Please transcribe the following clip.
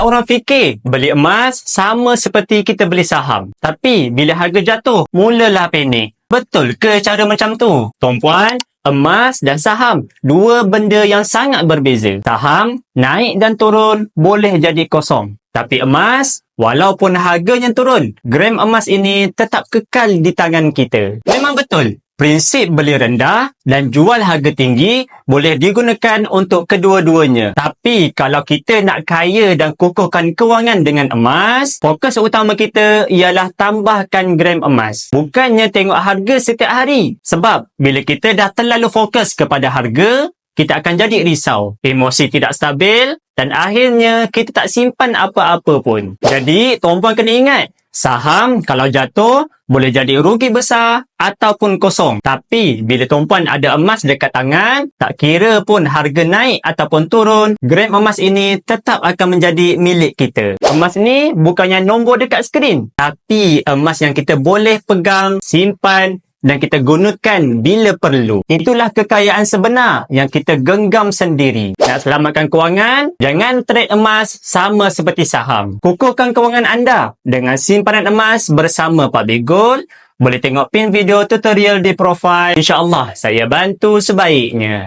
orang fikir beli emas sama seperti kita beli saham. Tapi bila harga jatuh, mulalah panik. Betul ke cara macam tu? Tuan-puan, emas dan saham, dua benda yang sangat berbeza. Saham naik dan turun boleh jadi kosong. Tapi emas, walaupun harganya turun, gram emas ini tetap kekal di tangan kita. Memang betul. Prinsip beli rendah dan jual harga tinggi boleh digunakan untuk kedua-duanya. Tapi kalau kita nak kaya dan kukuhkan kewangan dengan emas, fokus utama kita ialah tambahkan gram emas. Bukannya tengok harga setiap hari. Sebab bila kita dah terlalu fokus kepada harga, kita akan jadi risau. Emosi tidak stabil dan akhirnya kita tak simpan apa-apa pun. Jadi, tuan-puan kena ingat, Saham kalau jatuh boleh jadi rugi besar ataupun kosong. Tapi bila tuan-puan ada emas dekat tangan, tak kira pun harga naik ataupun turun, gram emas ini tetap akan menjadi milik kita. Emas ni bukannya nombor dekat skrin, tapi emas yang kita boleh pegang, simpan dan kita gunakan bila perlu. Itulah kekayaan sebenar yang kita genggam sendiri. Nak selamatkan kewangan, jangan trade emas sama seperti saham. Kukuhkan kewangan anda dengan simpanan emas bersama Pak Bigol. Boleh tengok pin video tutorial di profil. InsyaAllah saya bantu sebaiknya.